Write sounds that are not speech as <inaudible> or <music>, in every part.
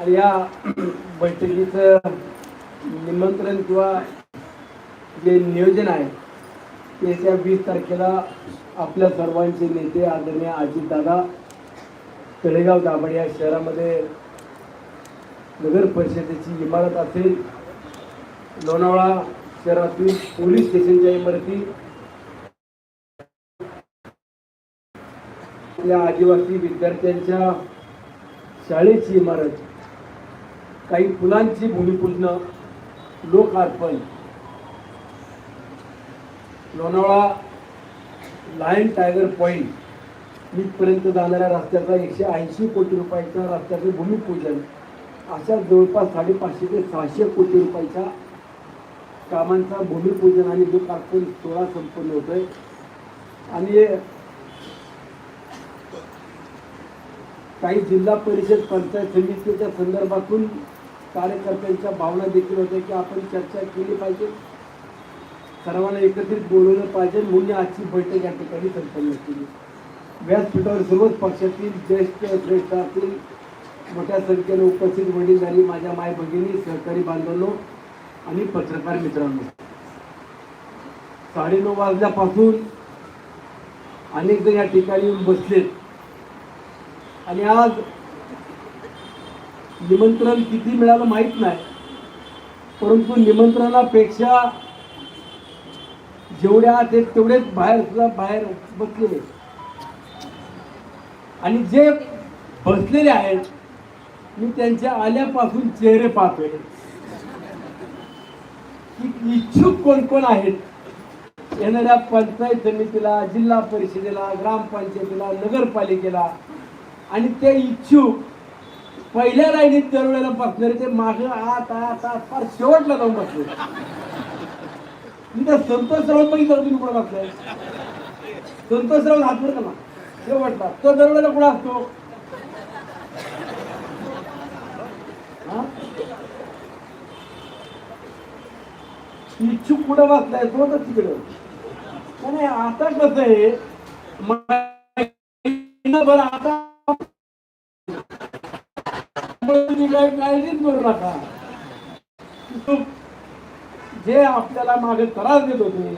आणि या <clears throat> बैठकीचं निमंत्रण किंवा जे नियोजन आहे ते त्या वीस तारखेला आपल्या सर्वांचे नेते आदरणीय अजितदादा तळेगाव दाभड या शहरामध्ये नगर परिषदेची इमारत असेल लोणावळा शहरातील पोलीस स्टेशनच्या इमारती आपल्या आदिवासी विद्यार्थ्यांच्या शाळेची इमारत काही फुलांची भूमिपूजन लोकार्पण लोणावळा लायन टायगर पॉईंट इथपर्यंत जाणाऱ्या रस्त्याचा एकशे ऐंशी कोटी रुपयाच्या रस्त्याचं भूमिपूजन. अशा जवळपास साडेपाचशे ते सहाशे कोटी रुपयाच्या कामांचा भूमिपूजन आणि लोकार्पण सोहळा संपन्न होतोय. आणि काही जिल्हा परिषद पंचायत समितीच्या संदर्भातून कार्यकर्त्यांच्या भावना देखील होत्या की आपण चर्चा केली पाहिजे. सर्वांना एकत्रित बोलवलं पाहिजे. म्हणून आजची बैठक या ठिकाणी संपन्न केली. व्यासपीठावर सर्वच पक्षातील ज्येष्ठ श्रेष्ठातील मोठ्या संख्येने उपस्थित वडील झाली माझ्या माय भगिनी सहकारी बांधवांनो आणि पत्रकार मित्रांनो. साडेनऊ वाजल्यापासून अनेक जण या ठिकाणी येऊन बसलेत. आणि आज निमंत्रण किती मिळालं माहीत नाही. परंतु निमंत्रणापेक्षा जेवढ्या आहेत ते तेवढेच बाहेर सुद्धा बाहेर बसलेले. आणि जे बसलेले आहेत मी त्यांच्या आल्यापासून चेहरे पाहतोय. की इच्छुक कोण कोण आहेत? येणाऱ्या पंचायत समितीला जिल्हा परिषदेला ग्रामपंचायतीला नगरपालिकेला. आणि ते इच्छुक पहिल्या लाईनीत दरवेळेला बसणारे ते माग आत आत आत फार शेवटला जाऊन बसले. तिथं त्या संतोषराव बघितलं तुम्ही कुठं बसलाय संतोषराव हातवर का ना शेवटला. तो दरवेळेला कुठं असतो? इच्छुक कुठं बसलाय? तो तर तिकडं. नाही आता कसं आहे? आता तुम्ही काही काळजीच करू नका. जे आपल्याला मागे त्रास देत होते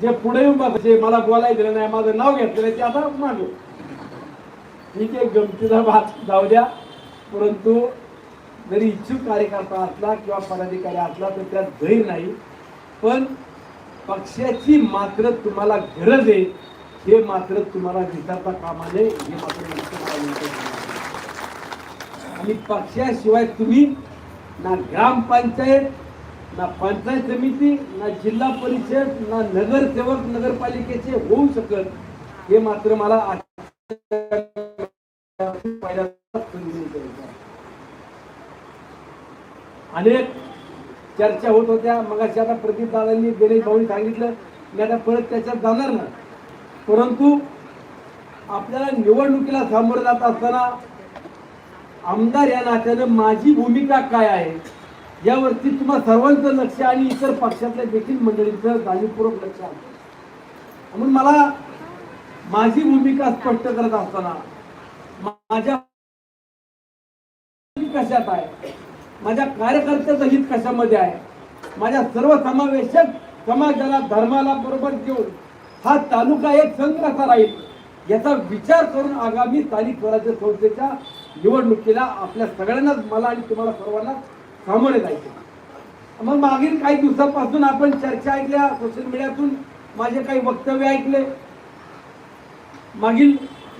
जे पुढे येऊन मला बोलायचं दिलं नाही माझं नाव घेतलं ते आता मागे. ठीक आहे गमतीचा भाग जाऊ द्या. परंतु जरी इच्छुक कार्यकर्ता असला किंवा पदाधिकारी असला तर त्यात धैर्य नाही. पण पक्षाची मात्र तुम्हाला गरज आहे हे मात्र तुम्हाला विचारता कामा नये हे मात्र निश्चित मला विनंती आहे. आणि पक्षाशिवाय तुम्ही ना ग्रामपंचायत ना पंचायत समिती ना जिल्हा परिषद ना नगरसेवक नगरपालिकेचे होऊ शकत हे मात्र मला अनेक चर्चा होत होत्या. मग आता प्रदीप दादांनी गणेश भाऊंनी सांगितलं मी आता परत त्याच्यात जाणार ना परंतु आपल्याला निवडणुकीला सामोरं जात असताना आमदार या नात्यानं माझी भूमिका काय आहे यावरती तुम्हा सर्वांचं लक्ष आणि इतर पक्षातल्या देखील मंडळींचं जाणीवपूर्वक लक्ष आलं म्हणून मला माझी भूमिका स्पष्ट करत असताना माझ्या कशात आहे माझ्या कार्यकर्त्याचं हित कशामध्ये आहे माझ्या सर्व समावेशक समाजाला धर्माला बरोबर घेऊन हा तालुका एक संघ कसा राहील याचा विचार करून आगामी स्थानिक स्वराज्य संस्थेच्या निवडणुकीला आपल्या सगळ्यांनाच मला आणि तुम्हाला सर्वांना सामोरे जायचे मग मागील काही दिवसापासून आपण चर्चा ऐकल्या सोशल मीडियातून माझे काही वक्तव्य ऐकले. मागील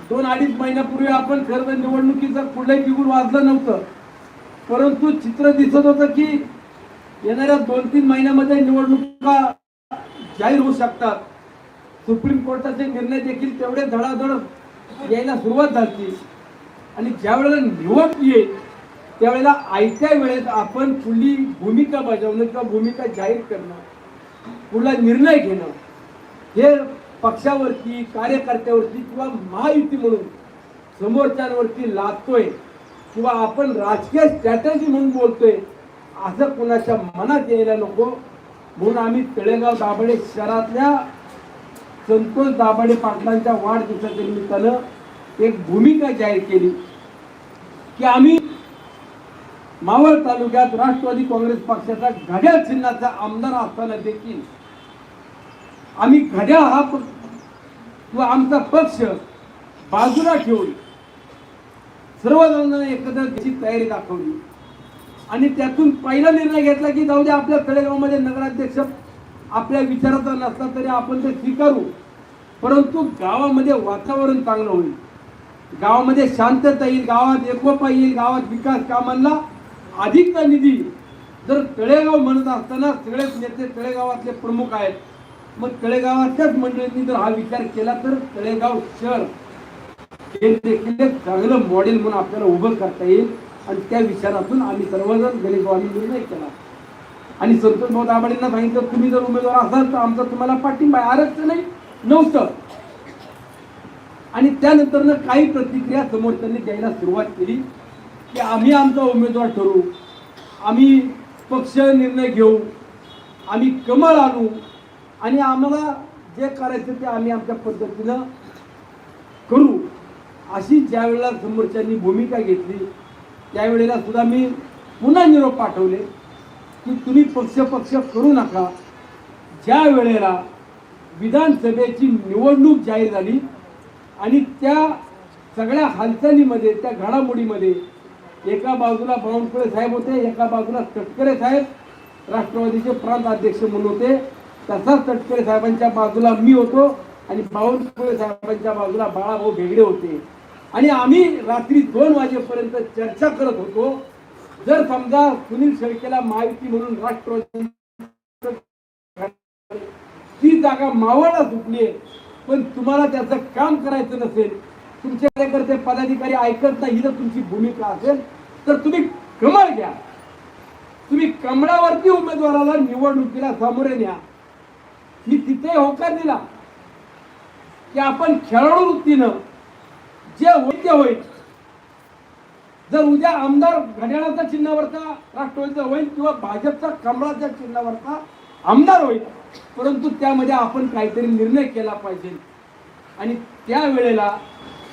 दोन अडीच महिन्यापूर्वी आपण खरं तर निवडणुकीचं कुठलंही बिगुल वाजलं नव्हतं. परंतु चित्र दिसत होतं की येणाऱ्या दोन तीन महिन्यामध्ये निवडणुका जाहीर होऊ शकतात. सुप्रीम कोर्टाचे निर्णय देखील तेवढे धडाधड यायला सुरुवात झाली. आणि ज्या वेळेला निवड येईल त्यावेळेला आयत्या वेळेत आपण पुढली भूमिका बजावणं किंवा भूमिका जाहीर करणं पुढला निर्णय घेणं हे पक्षावरती कार्यकर्त्यावरती किंवा महायुती म्हणून समोरच्यांवरती लादतोय किंवा आपण राजकीय स्ट्रॅटजी म्हणून बोलतोय असं कोणाच्या मनात यायला नको. म्हणून आम्ही तळेगाव दाभाडे शहरातल्या संतोष दाभाडे पाटलांच्या वाढदिवसाच्या निमित्तानं एक भूमिका जाहीर केली की आम्ही मावळ तालुक्यात राष्ट्रवादी काँग्रेस पक्षाचा घड्याळ चिन्हाचा आमदार असताना देखील आम्ही घड्याळ हा किंवा आमचा पक्ष बाजूला ठेवून सर्वजणांना एकत्र त्याची तयारी दाखवली. आणि त्यातून पहिला निर्णय घेतला की जाऊ दे आपल्या तळेगावमध्ये नगराध्यक्ष आपल्या विचाराचा नसला तरी आपण ते स्वीकारू. परंतु गावामध्ये वातावरण चांगलं होईल. गावामध्ये शांतता येईल गावात एकोपा येईल गावात विकास कामांना अधिकचा निधी. जर तळेगाव म्हणत असताना सगळेच नेते तळेगावातले प्रमुख आहेत. मग तळेगावाच्याच मंडळींनी जर हा विचार केला तर तळेगाव शहर हे देखील एक चांगलं मॉडेल म्हणून आपल्याला उभं करता येईल. आणि त्या विचारातून आम्ही सर्वजण गणेशभावांनी निर्णय केला. आणि संतोष भाऊ दाभाडेंना सांगितलं तुम्ही जर उमेदवार असाल तर आमचा तुम्हाला पाठिंबा आहे. आरक्षण नाही नव्हतं. आणि त्यानंतर काही प्रतिक्रिया समोरच्यांनी द्यायला सुरुवात केली की आम्ही आमचा उमेदवार ठरवू आम्ही पक्ष निर्णय घेऊ आम्ही कमळ आणू आणि आम्हाला जे करायचं ते आम्ही आमच्या पद्धतीनं करू. अशी ज्या वेळेला समोरच्यांनी भूमिका घेतली त्यावेळेला सुद्धा मी पुन्हा निरोप पाठवले की तुम्ही पक्ष पक्ष करू नका. ज्या वेळेला विधानसभेची निवडणूक जाहीर झाली आणि त्या सगळ्या हालचालीमध्ये त्या घडामोडीमध्ये एका बाजूला बावनकुळे साहेब होते एका बाजूला तटकरे साहेब राष्ट्रवादीचे प्रांत अध्यक्ष म्हणून होते. तसाच तटकरे साहेबांच्या बाजूला मी होतो आणि बावनकुळे साहेबांच्या बाजूला बाळाभाऊ भेगडे होते. आणि आम्ही रात्री दोन वाजेपर्यंत चर्चा करत होतो. जर समजा सुनील शेळकेला माहिती म्हणून राष्ट्रवादी ती जागा मावळला सुटली पण तुम्हाला त्याचं काम करायचं नसेल तुमच्याकडे पदाधिकारी ऐकत नाही जर तुमची भूमिका असेल तर तुम्ही कमळ घ्या. तुम्ही कमळावरती उमेदवाराला निवडणुकीला सामोरे न्या. मी तिथे होकार दिला. की आपण खेळाडू वृत्तीनं जे होईल ते होईल. जर उद्या आमदार घड्याळाच्या चिन्हावरचा राष्ट्रवादीचा होईल किंवा भाजपचा कमळाच्या चिन्हावरचा आमदार होईल. परंतु त्यामध्ये आपण काहीतरी निर्णय केला पाहिजे. आणि त्यावेळेला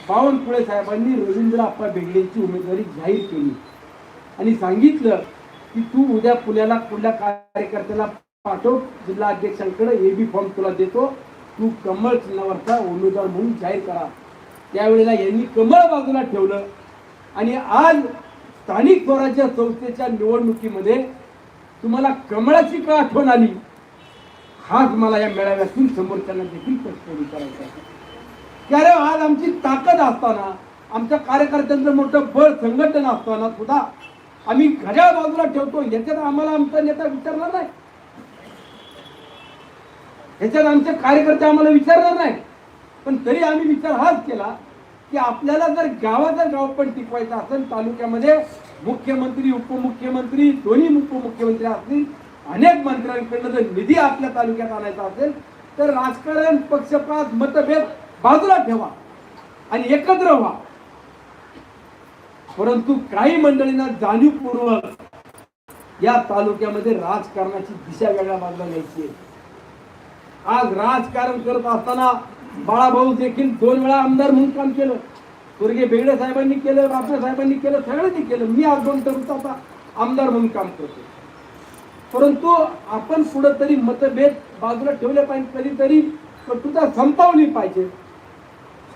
बावनकुळे साहेबांनी रवींद्र आप्पा बेगडेंची उमेदवारी जाहीर केली. आणि सांगितलं की तू उद्या पुण्याला कुठल्या कार्यकर्त्याला पाठव जिल्हा अध्यक्षांकडे ए बी फॉर्म तुला देतो. तू कमळ चिन्हावरचा उमेदवार म्हणून जाहीर करा. त्यावेळेला यांनी कमळ बाजूला ठेवलं. आणि आज स्थानिक स्वराज्य संस्थेच्या निवडणुकीमध्ये तुम्हाला कमळाची का आठवण आली? हाच मला या मेळाव्यातून समोरच्यांना देखील प्रश्न विचारायचा आहे. अरे आज आमची ताकद असताना आमच्या कार्यकर्त्यांचं मोठं बळ संघटन असताना सुद्धा आम्ही घड्याळ बाजूला ठेवतो. याच्यात आम्हाला आमचा नेता विचारणार नाही. ह्याच्यात आमचे कार्यकर्ते आम्हाला विचारणार नाही. पण तरी आम्ही विचार हाच केला की आपल्याला जर गावाचा गाव पण टिकवायचा असेल तालुक्यामध्ये मुख्यमंत्री उपमुख्यमंत्री दोन्ही उपमुख्यमंत्री असतील अनेक मंत्र्यांकडनं जर निधी आपल्या तालुक्यात आणायचा असेल तर राजकारण पक्षपात मतभेद बाजूला ठेवा आणि एकत्र व्हा. परंतु काही मंडळींना जाणीवपूर्वक या तालुक्यामध्ये राजकारणाची दिशा वेगळ्या बाजूला घ्यायची आज राजकारण करत असताना बाळाभाऊ देखील दोन वेळा आमदार म्हणून काम केलं. स्वर्गीय बेगडे साहेबांनी केलं रापे साहेबांनी केलं सगळ्यांनी केलं. मी आज दोन तरुण आता आमदार म्हणून काम करतो परंतु आपण पुढं तरी मतभेद बाजूला ठेवले पाहिजे कधीतरी कटुता संपवली पाहिजे.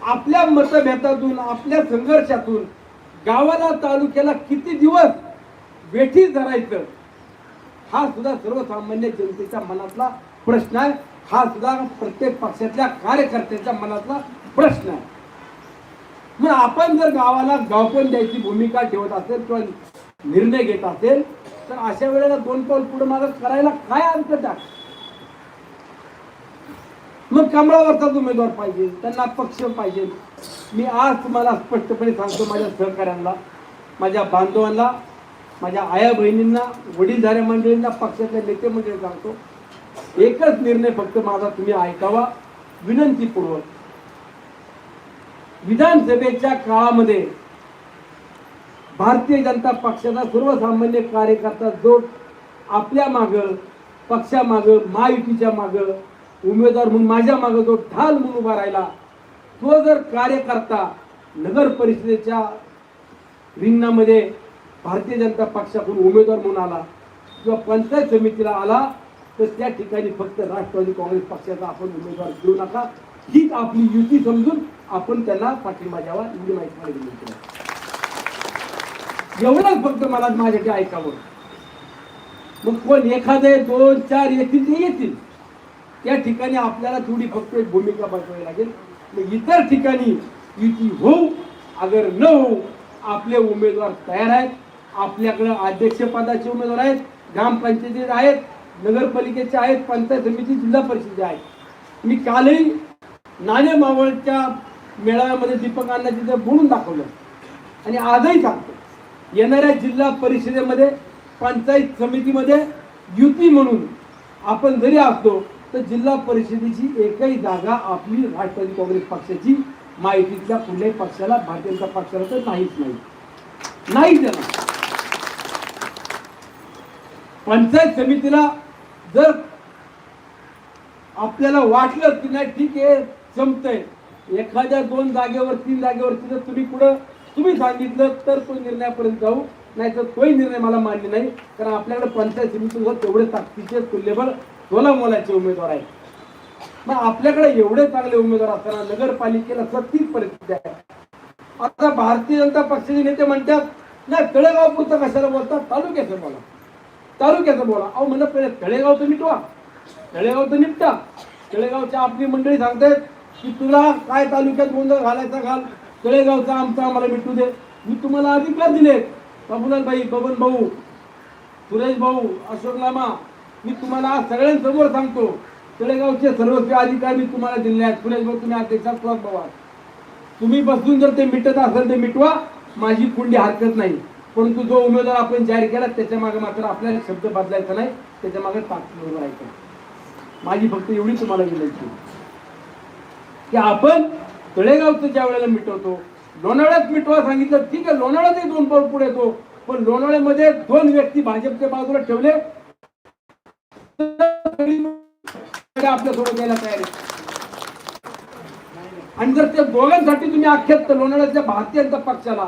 आपल्या मतभेदातून आपल्या संघर्षातून गावाला तालुक्याला किती दिवस वेठी धरायचं हा सुद्धा सर्वसामान्य जनतेच्या मनातला प्रश्न आहे. हा सुद्धा प्रत्येक पक्षातल्या कार्यकर्त्यांच्या मनातला प्रश्न आहे. मग आपण जर गावाला गावपण द्यायची भूमिका ठेवत असेल किंवा निर्णय घेत असेल तर अशा वेळेला दोन पाऊल पुढे माझं करायला काय हरकत आहे? मग कमळावरचाच उमेदवार पाहिजे त्यांना पक्ष पाहिजे. मी आज तुम्हाला स्पष्टपणे सांगतो माझ्या सहकाऱ्यांना माझ्या बांधवांना माझ्या आया बहिणींना वडीलधाऱ्या मंडळींना पक्षाच्या नेते मंडळी सांगतो एकच निर्णय फक्त माझा तुम्ही ऐकावा विनंतीपूर्वक. विधानसभेच्या काळामध्ये भारतीय जनता पक्षाचा सर्वसामान्य कार्यकर्ता जो आपल्या मागं पक्षामागं महायुतीच्या मागं उमेदवार म्हणून माझ्या मागं जो ढाल म्हणून उभा राहिला तो जर कार्यकर्ता नगर परिषदेच्या रिंगणामध्ये भारतीय जनता पक्षाकडून उमेदवार म्हणून आला किंवा पंचायत समितीला आला तर त्या ठिकाणी फक्त राष्ट्रवादी काँग्रेस पक्षाचा आपण उमेदवार देऊ नका. हीच आपली युती समजून आपण त्यांना पाठिंबा द्यावा एवढी माहिती मला विनंती एवढंच फक्त मला माझ्याकडे ऐकावं. मग कोण एखादे दोन चार येतील ते येतील. त्या ठिकाणी आपल्याला थोडी फक्त एक भूमिका बसवावी लागेल. मग इतर ठिकाणी युती होऊ अगर न होऊ आपले उमेदवार तयार आहेत. आपल्याकडं अध्यक्षपदाचे उमेदवार आहेत ग्रामपंचायतीचे आहेत नगरपालिकेचे आहेत पंचायत समिती जिल्हा परिषदेचे आहेत. मी कालही नाणे मावळच्या मेळाव्यामध्ये दीपक अण्णा तिथे बोलून दाखवलं. आणि आजही सांगतो. येणाऱ्या जिल्हा परिषदेमध्ये पंचायत समितीमध्ये युती म्हणून आपण जरी असतो तर जिल्हा परिषदेची एकही जागा आपली राष्ट्रवादी काँग्रेस पक्षाची माहितीतल्या कुठल्याही पक्षाला भारतीय जनता पक्षाला तर नाहीच नाही. नाही त्याला पंचायत समितीला जर आपल्याला वाटलं की नाही ठीक आहे जमतंय. एखाद्या दोन जागेवर तीन जागेवरती जर तुम्ही पुढं तुम्ही सांगितलं तर तो निर्णयापर्यंत जाऊ नाही तर तोही निर्णय मला मान्य नाही. कारण आपल्याकडे पंचायत समितीवर तेवढे ताकदीचे तुल्यबळ सोला मोलाचे उमेदवार आहेत. मग आपल्याकडे एवढे चांगले उमेदवार असताना नगरपालिकेला सत्तीच परिस्थिती आहे. आता भारतीय जनता पक्षाचे नेते म्हणतात नाही तळेगाव पुरतं कशाला बोलतात? तालुक्याचं बोला. तालुक्याचं बोला. अहो म्हणलं पहिले तळेगाव तर मिटवा. तळेगाव तर निपटा. तळेगावच्या आपली मंडळी सांगतायत की तुला काय तालुक्यात गोंधळ घालायचा घाल? तळेगावचा आमचा आम्हाला मिटू दे. मी तुम्हाला अधिकार दिलेत. बाबूलाल भाई बबन भाऊ सुरेश भाऊ अशोक लामा मी तुम्हाला आज सगळ्यांसमोर सांगतो तळेगावचे सर्वस्व अधिकार मी तुम्हाला दिले आहेत. सुरेश भाऊ तुम्ही अध्यक्षात सुहास भाऊ तुम्ही बसून जर ते मिटत असेल ते मिटवा. माझी कुंडी हरकत नाही. परंतु जो उमेदवार आपण जाहीर केला त्याच्यामागे मात्र आपल्याला शब्द बदलायचा नाही. त्याच्यामागे ताकद राहायचं. माझी फक्त एवढी तुम्हाला विनंती की आपण तळेगावचं ज्या वेळेला मिटवतो लोणावळ्यात मिटवा सांगितलं ठीक आहे लोणावळ्यातही दोन पाऊल पुढे येतो. पण लोणावळ्यामध्ये दोन व्यक्ती भाजपच्या बाजूला ठेवले. आपल्यासोबत यायला तयार आणि जर त्या दोघांसाठी तुम्ही अख्यात लोणावळ्यातल्या भारतीय जनता पक्षाला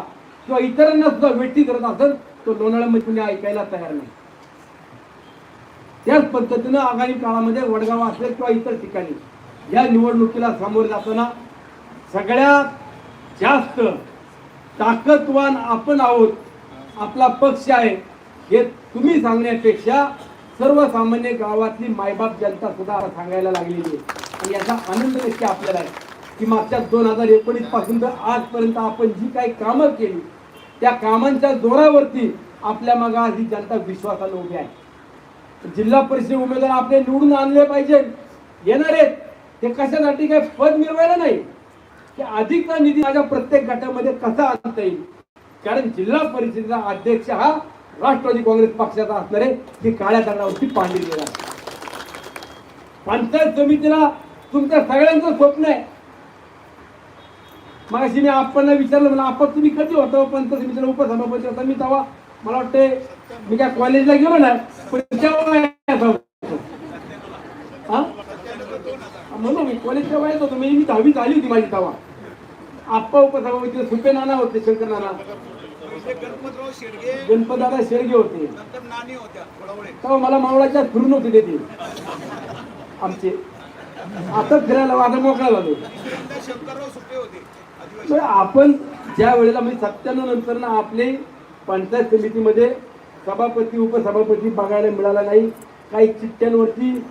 किंवा इतरांना सुद्धा व्यक्ती करत असेल तर लोणावळ्यामध्ये तुम्ही ऐकायला तयार नाही. त्याच पद्धतीनं आगामी काळामध्ये वडगाव असेल किंवा इतर ठिकाणी या निवडणुकीला सामोरे जाताना सगळ्यात जास्त ताकदवान आपण आहोत आपला पक्ष आहे हे तुम्ही सांगण्यापेक्षा सर्वसामान्य गावातली मायबाप जनता सुद्धा सांगायला लागलेली आहे. आणि याचा आनंद नक्की आपल्याला आहे की मागच्या दोन हजार एकोणीसपासून तर आजपर्यंत आपण जी काही कामं केली त्या कामांच्या जोरावरती आपल्या मग आज ही जनता विश्वासानं उभी आहे. जिल्हा परिषद उमेदवार आपले निवडून आणले पाहिजे. येणार आहेत. ते कशासाठी काय पद मिळवायला नाही. की अधिकचा निधी माझ्या प्रत्येक गटामध्ये कसा आणता येईल? कारण जिल्हा परिषदेचा अध्यक्ष हा राष्ट्रवादी काँग्रेस पक्षाचा असणार आहे की काळ्या दगडावरती पांढरी आहे पंचायत समितीला तुमच्या सगळ्यांचं स्वप्न आहे. मगाशी मी आपण विचारलं मला आपण तुम्ही कधी होतो हो पंचायत समितीला उपसभापती होता? मी तेव्हा मला वाटते मी काय कॉलेजला गेलो ना पण म्हणून मी कॉलेजच्या वयात होतो मी दहावी झाली होती माझी तेव्हा. आप्पा उपसभापती सुपे नाना होते शंकर नाना। गणपतराव शेडगे गणपतदादा शेळगे होते। नंतर होत्या थोडावळे तेव्हा मला मावळाच्या फिरून होते ते आमचे. आता फिरायला वादा मोकळा झालो. शंकरराव सुपे होते आदिवासी तर आपण ज्या वेळेला म्हणजे सत्त्याण्णव नंतर ना आपले पंचायत समितीमध्ये सभापती उपसभापती बघायला मिळाला नाही काही चिठ्ठ्यांवरती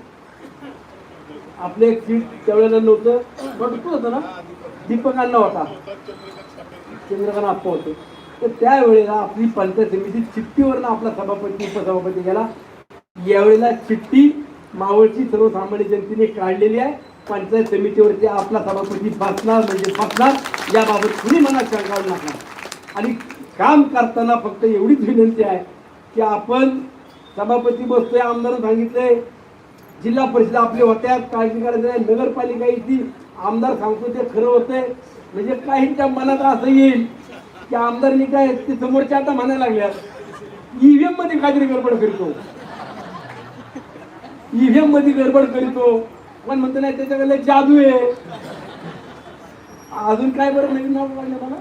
आपले एक सीट त्यावेळेला नव्हतं. बघतो होतं ना? दीपक अण्णा होता. चंद्रकांत आप्पा होते. तर त्यावेळेला आपली पंचायत समिती चिठ्ठीवरनं आपला सभापती उपसभापती गेला. यावेळेला चिठ्ठी मावळची सर्वसामान्य जनतेने काढलेली आहे. पंचायत समितीवरती आपला सभापती बसणार म्हणजे बसणार याबाबत कुणी मनात शंका नका. आणि काम करताना फक्त एवढीच विनंती आहे की आपण सभापती बसतोय आमदार सांगितलंय जिल्हा परिषद आपले होत्या काळजी करायचं नाही नगरपालिका येतील आमदार सांगतो ते खरं होतंय. म्हणजे काहींच्या मनात असं येईल की आमदारनी काय ते समोरच्या आता म्हणायला लागल्यात ईव्हीएममध्ये काहीतरी गडबड करतो. ईव्हीएममध्ये गडबड करतो. पण म्हणतो नाही त्याच्याकडे जादू आहे. अजून काय बरं नवीन नाव काढलं मला?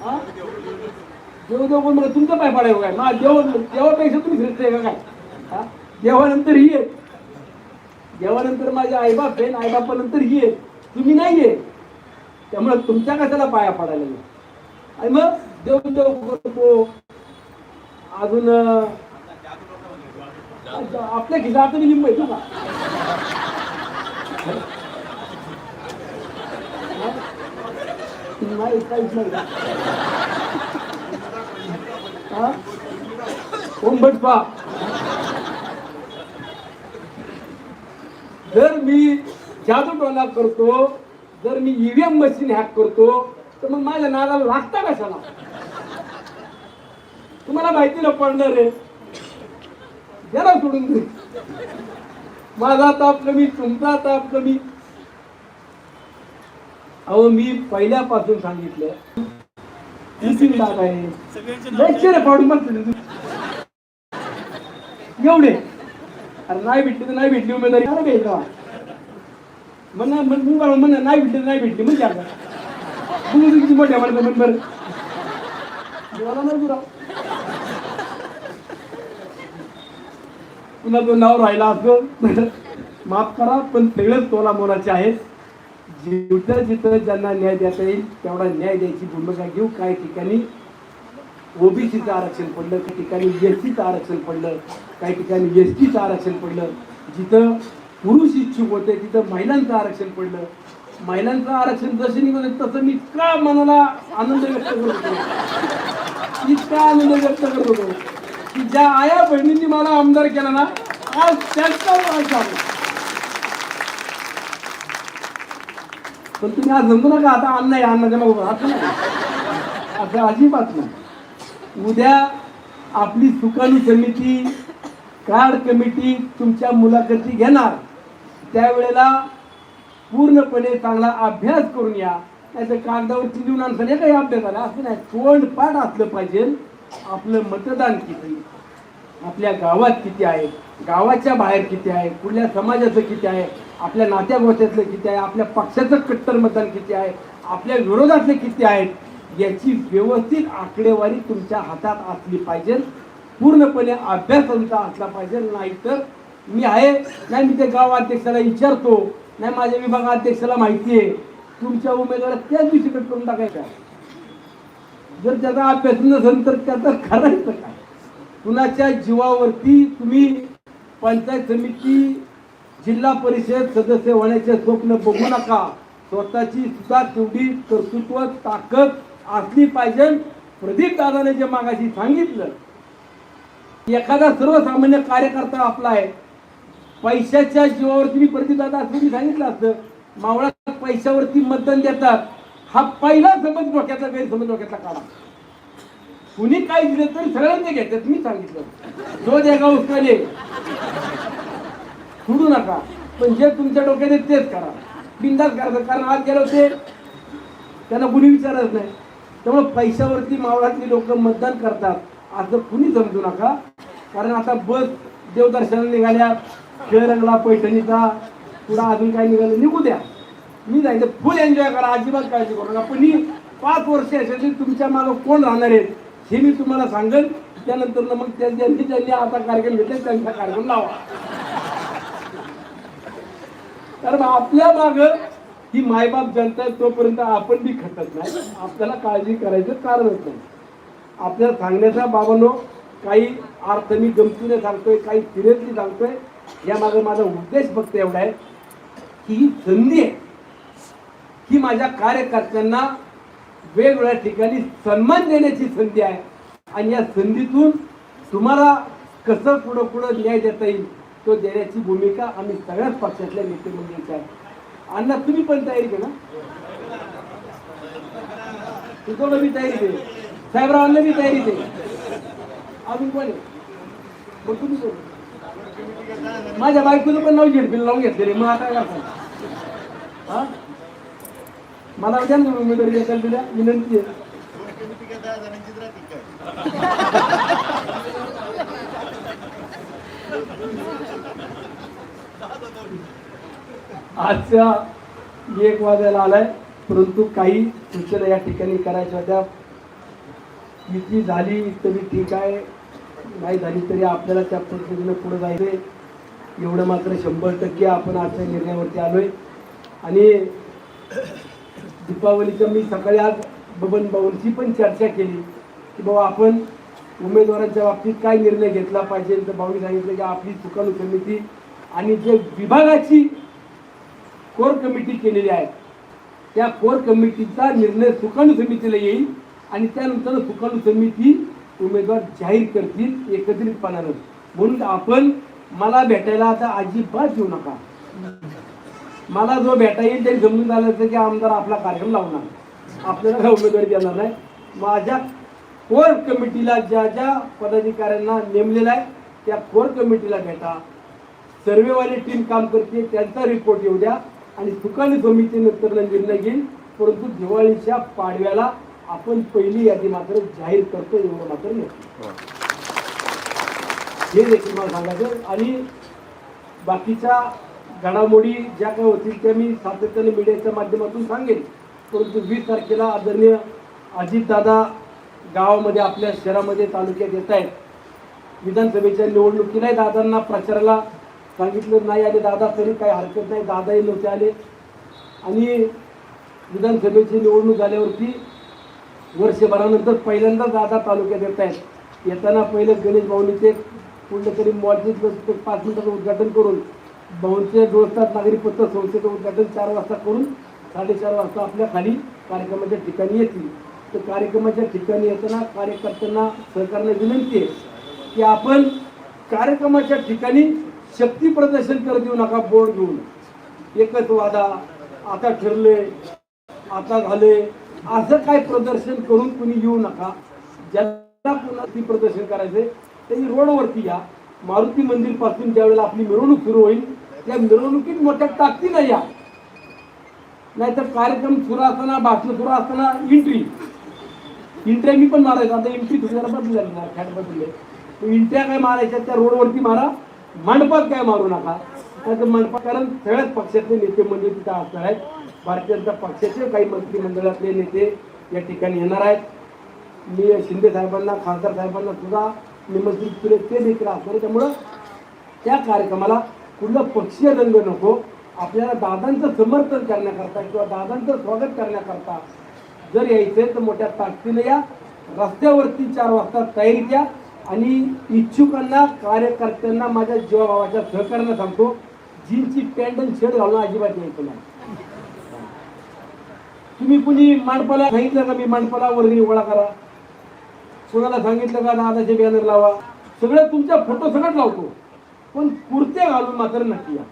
हा? देव देव कोण म्हणलं तुमचं पाय पाडायचं काय? मा देव देवापेक्षा तुम्ही श्रेष्ठ आहे का काय? हा? देवानंतर ही आहे देवानंतर माझे आईबाप आहे आणि आईबापानंतर ही आहे तुम्ही नाही आहे त्यामुळे तुमच्या कशाला पाया पडायला आणि मग देव देव करतो. अजून आपल्या खिशात मी लिंब येतो का नाही काहीच नाही. हा? ओम भट जर मी जादू टोना करतो जर मी ईव्हीएम मशीन हॅक करतो तर मग माझ्या नादाला लागता कशाला? तुम्हाला माहिती न पडणार आहे. जरा सोडून दे. माझा ताप कमी तुमचा ताप कमी. अहो मी पहिल्यापासून सांगितलं. दादा आहे. लेक्चर मग एवढे. अरे नाही भेटली तर नाही भेटली उमेदवारी. घ्यायचा म्हण म्हण म्हण नाही भेटली नाही भेटली म्हणजे आता. मग किती मोठ्या म्हणतो म्हण बरं. देवाला नाही गुराव पुन्हा तो नाव राहिला असं. माफ करा पण सगळेच तोला मोलाचे आहेत. जिथं जिथं ज्यांना न्याय देता येईल तेवढा न्याय द्यायची भूमिका घेऊ. काही ठिकाणी ओबीसीचं आरक्षण पडलं काही ठिकाणी एस टीचं आरक्षण पडलं काही ठिकाणी एस टीचं आरक्षण पडलं. जिथं पुरुष इच्छुक होते तिथं महिलांचं आरक्षण पडलं. महिलांचं आरक्षण जसं निघालं तसं मी इतका मनाला आनंद व्यक्त करत होतो. इतका आनंद व्यक्त करत होतो की ज्या आया बहिणींनी मला आमदार केला ना आज त्यांचा पण तुम्ही आज ना नका आता अन्न आहे अन्न मागं असं नाही. असं अजिबात नाही. उद्या आपली सुकाणू समिती कार्ड कमिटी तुमच्या मुलाखती घेणार. त्यावेळेला पूर्णपणे चांगला अभ्यास करून या. नाही तर कागदावरती लिहून आणताना काही अभ्यास आला. असं नाही. तोंडपाठ असलं पाहिजे. आपलं मतदान किती? आपल्या गावात किती आहे? गावाच्या बाहेर किती आहे? कुठल्या समाजाचं किती आहे? आपल्या नात्या गोत्यातलं किती आहे? आपल्या पक्षाचं कट्टर मतदान किती आहे? आपल्या विरोधातले किती आहेत? याची व्यवस्थित आकडेवारी तुमच्या हातात असली पाहिजे. पूर्णपणे अभ्यास तुमचा असला पाहिजे. नाहीतर मी आहे. नाही मी ते गाव अध्यक्षाला विचारतो. नाही माझ्या विभाग अध्यक्षाला माहिती आहे. तुमच्या उमेदवार त्याच दिवशी कट करून टाकायचा. जर त्याचा अभ्यास नसेल तर त्याचं करायचं काय? कुणाच्या जीवावरती तुम्ही पंचायत समिती जिल्हा परिषद सदस्य होण्याचे स्वप्न बघू नका. स्वतःची सुद्धा तेवढी कर्तृत्व ताकद असली पाहिजे. प्रदीप दादाने जे मागाशी सांगितलं एखादा सर्वसामान्य कार्यकर्ता आपला आहे. पैशाच्या जीवावरती मी प्रदीप दादा असं मी सांगितलं असतं. मावळा पैशावरती मतदान देतात. हा पहिला समज डोक्याचा गैरसमज डोक्यातला काढा. कुणी काय दिलं तरी सगळ्यांनी घेतात मी सांगितलं. जो देगा उसकाने सोडू नका. पण जे तुमच्या डोक्यात आहे तेच करा. बिंदास करायचं कारण आज गेले होते त्यांना कुणी विचारत नाही. त्यामुळे पैशावरती मावळातली लोक मतदान करतात. असं कुणी समजू नका. कारण आता बस देवदर्शनाला निघाल्या. खेळरंगला पैठणीचा पुढं अजून काय निघालं निघू द्या. मी जायचं फुल एन्जॉय करा अजिबात काळजी करू नका. पण ही पाच वर्ष याच्यातली तुमच्या मागं कोण राहणार आहेत हे मी तुम्हाला सांगेन. त्यानंतर मग त्यांनी ज्यांनी आता कार्यक्रम घेतले त्यांचा कार्यक्रम लावा. कारण आपल्या माग ही मायबाप जनता आहे तोपर्यंत आपण बी खटत नाही. आपल्याला काळजी करायचं कारणच नाही. आपल्याला सांगण्याचा बाबांनो काही अर्थ मी गमतीने सांगतोय काही सिरियसली सांगतोय यामागे माझा उद्देश फक्त एवढा आहे की ही संधी आहे. ही माझ्या कार्यकर्त्यांना वेगवेगळ्या ठिकाणी सन्मान देण्याची संधी आहे. आणि या संधीतून तुम्हाला कसं पुढं पुढं न्याय देता येईल तो देण्याची भूमिका आम्ही सगळ्याच पक्षातल्या नेतेमंडळीची आहे. अण्णा तुम्ही पण तयारी केला तुझं मी तयारी दे. साहेबरावांना मी तयारी दे. अजून पण आहे? मग तुम्ही माझ्या बायकोचं पण नाव झेडपीला लावून घेतलेले. मग आता काय हा? मला द्या ना उमेदवारी द्यायला दिल्या विनंती आहे. आजच्या एक वाजायला आलाय परंतु काही सूचना या ठिकाणी करायच्या होत्या. किती झाली तरी ठीक आहे. नाही झाली तरी आपल्याला त्या पद्धतीनं पुढे आहे एवढं मात्र शंभर टक्के आपण आजच्या निर्णयावरती आलोय. आणि दीपावलीचं मी सकाळी आज बबन भाऊंची पण चर्चा केली की बाबा आपण उमेदवारांच्या बाबतीत काय निर्णय घेतला पाहिजे? तर भाऊनी सांगितलं की आपली सुकाणू समिती आणि जे विभागाची कोर कमिटी केलेली आहे त्या कोर कमिटीचा निर्णय सुकाणू समितीला येईल आणि त्यानंतर सुकाणू समिती उमेदवार जाहीर करतील एकत्रितपणानं. म्हणून आपण मला भेटायला आता अजिबात येऊ नका. मला जो भेटा येईल तरी जमून झालं की आमदार आपला कार्यक्रम लावणार. आपल्याला काय उमेदवारी देणार नाही. माझ्या कोर कमिटीला ज्या ज्या पदाधिकाऱ्यांना नेमलेला आहे त्या कोर कमिटीला भेटा. सर्वेवाली टीम काम करते त्यांचा रिपोर्ट येऊ द्या. आणि सुकाणी समितीनंतर निर्णय घेईल परंतु दिवाळीच्या पाडव्याला आपण पहिली यादी मात्र जाहीर करतो एवढं मात्र हे देखील मला सांगायचं आणि बाकीच्या घडामोडी ज्या काही होतील त्या मी सातत्याने मीडियाच्या माध्यमातून सांगेन. परंतु वीस तारखेला आदरणीय अजितदादा गावामध्ये आपल्या शहरामध्ये तालुक्यात येत आहेत. विधानसभेच्या निवडणुकीलाही दादांना प्रचाराला सांगितलं नाही आले दादा तरी काही हरकत नाही. दादाही नव्हते आले. आणि विधानसभेची निवडणूक झाल्यावरती वर्षभरानंतर पहिल्यांदा दादा तालुक्यात येत आहेत. येताना पहिलं गणेश भाऊनीचे कुठलं तरी मॉलचे पाच मिनिटाचं उद्घाटन करून भाऊंचे दोस्तात नागरी पत्र संस्थेचं उद्घाटन चार वाजता करून साडेचार वाजता आपल्या खाली कार्यक्रमाच्या ठिकाणी येतील. तर कार्यक्रमाच्या ठिकाणी येताना कार्यकर्त्यांना सरकारने विनंती आहे की आपण कार्यक्रमाच्या ठिकाणी शक्ती प्रदर्शन करत येऊ नका बोर्ड घेऊन. एकच वादा आता ठरले आता झाले असं काय प्रदर्शन करून कुणी येऊ नका. ज्यांना पुन्हा ती प्रदर्शन करायचंय त्यांनी रोडवरती या. मारुती मंदिरपासून ज्यावेळेला आपली मिरवणूक सुरू होईल त्या मिरवणुकीत मोठ्या ताकदीनं या. नाहीतर कार्यक्रम सुरू असताना भाषण सुरू असताना एंट्री इंट्र्या मी पण मारायचं. आता एंट्री थोडी बदल बदलल्या ना फॅट बदलले. इंट्र्या काय मारायच्या त्या रोडवरती मारा. मंडपात काय मारू नका. तर मंडपात कारण सगळ्याच पक्षातले नेते मंडळी तिथं असणार आहेत. भारतीय जनता पक्षाचे काही मंत्रिमंडळातले नेते या ठिकाणी येणार आहेत. मी शिंदे साहेबांना खासदार साहेबांना सुद्धा निमंत्रित केले. ते देखील असणार आहे. त्यामुळं त्या कार्यक्रमाला कुठलं पक्षीय रंग नको. आपल्याला दादांचं समर्थन करण्याकरता किंवा दादांचं स्वागत करण्याकरता जर यायचं तर मोठ्या ताकदीने या. रस्त्यावरती चार वाजता तयारी द्या. आणि इच्छुकांना कार्यकर्त्यांना माझ्या जीवाभावाच्या सहकार्यानं सांगतो जीनची पॅन्ट आणि शर्ट घालून अजिबात यायचं नाही. तुम्ही कुणी मांडपाला सांगितलं का मी मांडपाला वर्गणी गोळा करा? कोणाला सांगितलं का नादाचे बॅनर लावा? सगळं तुमच्या फोटो सगळं लावतो. पण कुर्ते घालून मात्र नक्की या.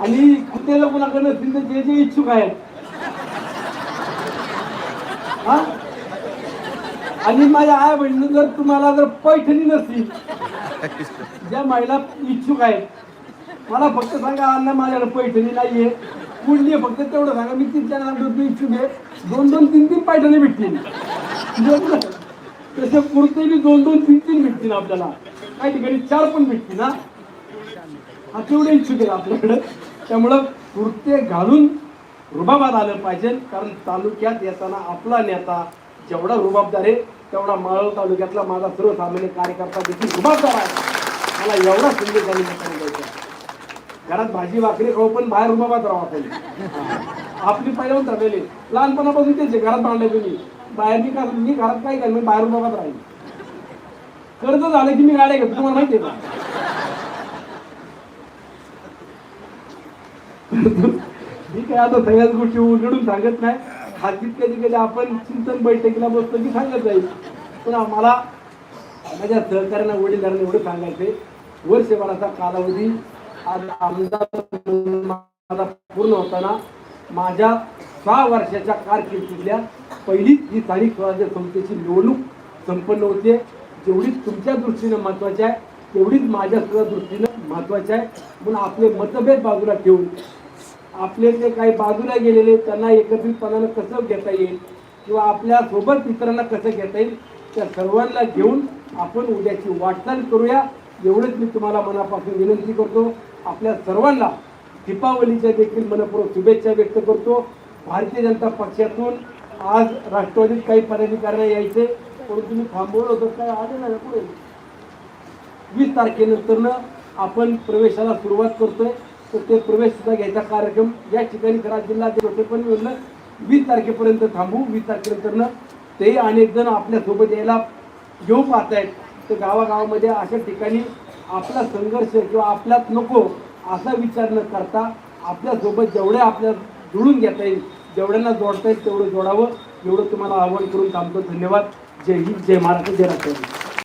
आणि कुर्त्याला कोणाकडे नसतील तर जे जे इच्छुक आहेत. हा? आणि माझ्या आई बहिणी जर तुम्हाला जर पैठणी नसतील ज्या महिला इच्छुक आहेत मला फक्त सांगा अण्णा माझ्याकडे पैठणी नाहीये. कुठली आहे फक्त तेवढं सांगा मी तीन चार इच्छुक आहे. दोन दोन तीन तीन पैठणी भेटतील. बरोबर? <laughs> तसे कुर्तेली दोन दोन तीन तीन भेटतील आपल्याला. काही ठिकाणी चार पण भेटतील ना हा तेवढे इच्छुक आहे आपल्याकडं. त्यामुळं कुर्ते घालून रुबाबात आलं पाहिजे कारण तालुक्यात येताना आपला नेता जेवढा रुबाबदार आहे तेवढा माळव तालुक्यातला माझा सर्वसामान्य कार्यकर्ता देखील रुबाबदार आहे. मला एवढा संदेश घरात भाजी भाकरी खाऊ पण बाहेर रुबाबात राहू आपण. आपली पहिल्याहून ठरलेली. लहानपणापासून तेच घरात भांडले तुम्ही बाहेर मी का मी घरात काय काय मी बाहेर रुबाबात राहील कर्ज झालं की मी गाड्या घेतो तुम्हाला माहिती आहे का? मी काय आता सगळ्याच गोष्टी उलगडून सांगत नाही. हा कधी कधी आपण चिंतन बैठकीला बसतो की सांगत जाईल. पण आम्हाला माझ्या सहकार्यांना वडीलधाऱ्यांना एवढं सांगायचे वर्षभराचा कालावधी आज आमदार माझा पूर्ण होताना माझ्या सहा वर्षाच्या कारकिर्दीतल्या पहिलीच ही स्थानिक स्वराज्य संस्थेची निवडणूक संपन्न होते. जेवढी तुमच्या दृष्टीनं महत्वाची आहे तेवढीच माझ्या सुद्धा दृष्टीनं महत्वाची आहे. म्हणून आपले मतभेद बाजूला ठेवून आपले जे काही बाजूला गेलेले त्यांना एकत्रितपणानं कसं घेता येईल किंवा आपल्यासोबत इतरांना कसं घेता येईल त्या सर्वांना घेऊन आपण उद्याची वाटचाल करूया. एवढंच मी तुम्हाला मनापासून विनंती करतो. आपल्या सर्वांना दीपावलीच्या देखील मनपूर्वक शुभेच्छा व्यक्त करतो. भारतीय जनता पक्षातून आज राष्ट्रवादीत काही पदाधिकाऱ्यांना यायचे पण तुम्ही थांबवलं होतं काय आले नाही ना पुढे. वीस तारखेनंतरनं आपण प्रवेशाला सुरुवात करतोय. तर ते प्रवेश सुद्धा घ्यायचा कार्यक्रम या ठिकाणी करा जिल्हा होते पण मी म्हणलं वीस तारखेपर्यंत थांबू. वीस तारखेनंतरनं ते अनेक जण आपल्यासोबत यायला येऊ पाहत आहेत तर गावागावामध्ये अशा ठिकाणी आपला संघर्ष किंवा आपल्यात नको असा विचार न करता आपल्यासोबत जेवढे आपल्या जुळून घेता येईल जेवढ्यांना जोडता येईल तेवढं जोडावं. एवढं तुम्हाला आवाहन करून थांबतो. धन्यवाद. जय हिंद. जय महाराष्ट्र. जय राष्ट्रवादी.